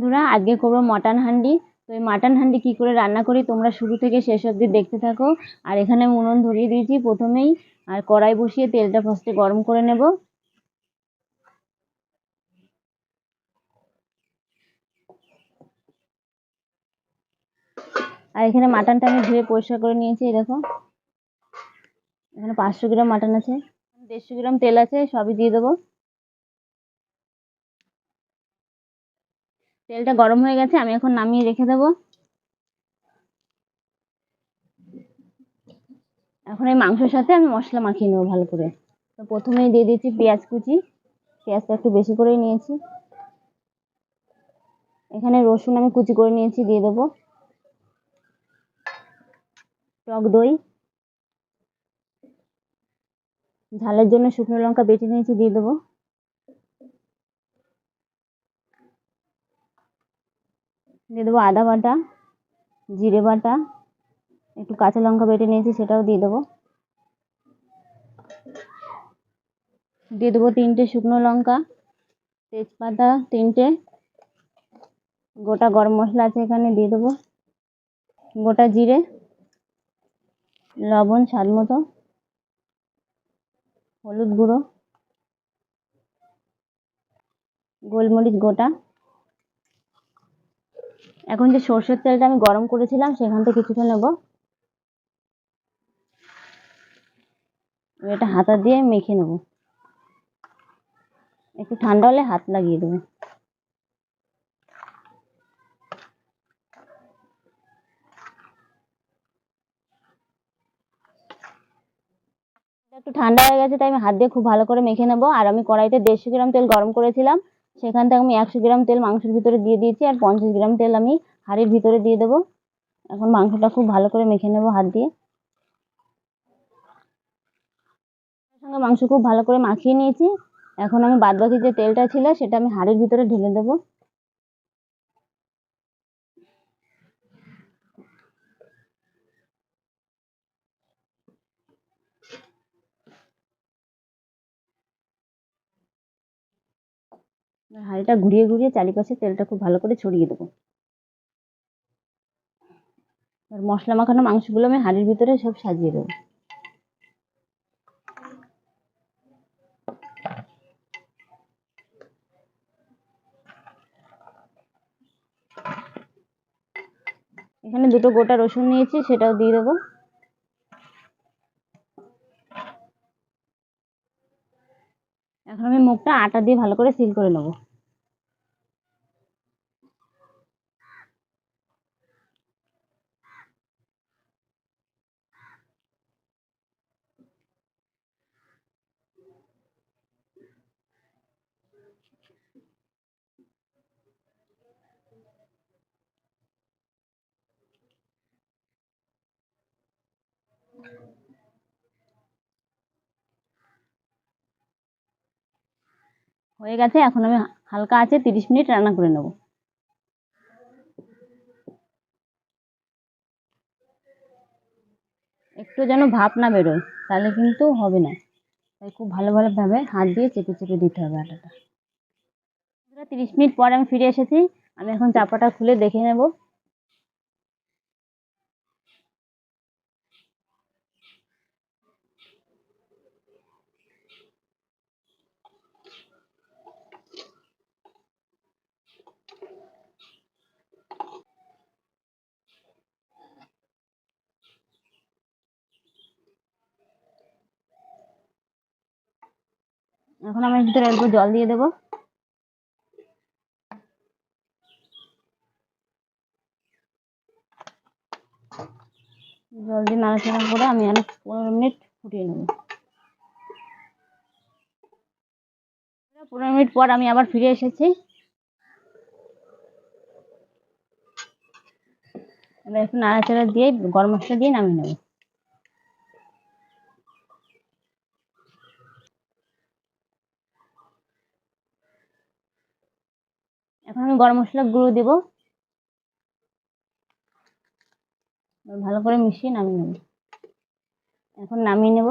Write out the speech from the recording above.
বন্ধুরা, আজকে করব মটন হান্ডি। তো এই মাটন হান্ডি কী করে রান্না করি তোমরা শুরু থেকে শেষ অবধি দেখতে থাকো। আর এখানে উনুন ধরিয়ে দিয়েছি প্রথমেই, আর কড়াই বসিয়ে তেলটা ফার্স্টে গরম করে নেব। আর এখানে মাটনটা আমি ধুয়ে পরিষ্কার করে নিয়েছি, এই দেখো। এখানে পাঁচশো গ্রাম মাটন আছে, দেড়শো গ্রাম তেল আছে, সবই দিয়ে দেবো। তেলটা গরম হয়ে গেছে, আমি এখন নামিয়ে রেখে দেবো। এখন এই মাংসের সাথে আমি মশলা মাখিয়ে নেব ভালো করে। তো প্রথমেই দিয়ে দিয়েছি পেঁয়াজ কুচি। পেঁয়াজটা একটু বেশি করেই নিয়েছি। এখানে রসুন আমি কুচি করে নিয়েছি, দিয়ে দেবো। টক দই। ঝালের জন্য শুকনো লঙ্কা বেটে নিয়েছি, দিয়ে দেবো। দিয়ে দেবো আদা বাটা, জিরে বাটা, একটু কাঁচা লঙ্কা বেটে নিয়েছি, সেটাও দিয়ে দেবো। দিয়ে দেবো তিনটে শুকনো লঙ্কা, তেজপাতা তিনটে, গোটা গরম মশলা আছে এখানে দিয়ে দেবো। গোটা জিরে, লবণ, স্বাদ মতো, হলুদ গুঁড়ো, গোলমরিচ গোটা। এখন যে সর্ষের তেলটা আমি গরম করেছিলাম, সেখান থেকে কিছুটা নেব। এটা হাতা দিয়ে মেখে নেব। একটু ঠান্ডা হলে হাত লাগিয়ে দেবো। একটু ঠান্ডা হয়ে গেছে, তাই আমি হাত দিয়ে খুব ভালো করে মেখে নেব। আর আমি কড়াইতে দেড়শো গ্রাম তেল গরম করেছিলাম। সেখান থেকে আমি একশো গ্রাম তেল মাংসের ভিতরে দিয়ে দিয়েছি আর পঞ্চাশ গ্রাম তেল আমি হাঁড়ির ভিতরে দিয়ে দেবো। এখন মাংসটা খুব ভালো করে মেখে নেব হাত দিয়ে। সঙ্গে মাংস খুব ভালো করে মাখিয়ে নিয়েছি। এখন আমি বাদবাকি যে তেলটা ছিল সেটা আমি হাঁড়ির ভিতরে ঢেলে দেবো। হাঁড়িটা ঘুরিয়ে ঘুরিয়ে চারিপাশে তেলটা খুব ভালো করে ছড়িয়ে দেবো। আর মশলা মাখানো মাংসগুলো আমি হাঁড়ির ভিতরে সব সাজিয়ে দেবো। এখানে দুটো গোটা রসুন নিয়েছি, সেটাও দিয়ে দেবো। এখন আমি মুখটা আটা দিয়ে ভালো করে সিল করে নেব। হয়ে গেছে, এখন আমি হালকা আছে তিরিশ মিনিট রান্না করে নেব। একটু যেন ভাপ না বেরোয়, তাহলে কিন্তু হবে না। তাই খুব ভালো ভালোভাবে হাত দিয়ে চেপে চেপে দিতে হবে আটাটা। তিরিশ মিনিট পর আমি ফিরে এসেছি, আমি এখন চাপাটা খুলে দেখে নেব। এখন আমি ভিতরে অল্প জল দিয়ে দেবো। জল দিয়ে নাড়াচাড়া করে আমি অনেক পনেরো মিনিট ফুটিয়ে নেব। পনেরো মিনিট পর আমি আবার ফিরে এসেছি। এবার একটু নাড়াচাড়া দিয়ে গরম মশলা দিয়ে নামিয়ে নেব। এখন আমি গরম মশলা গুঁড়ো দেব। ভালো করে মিশিয়ে নামিয়ে নেব। এখন নামিয়ে নেব।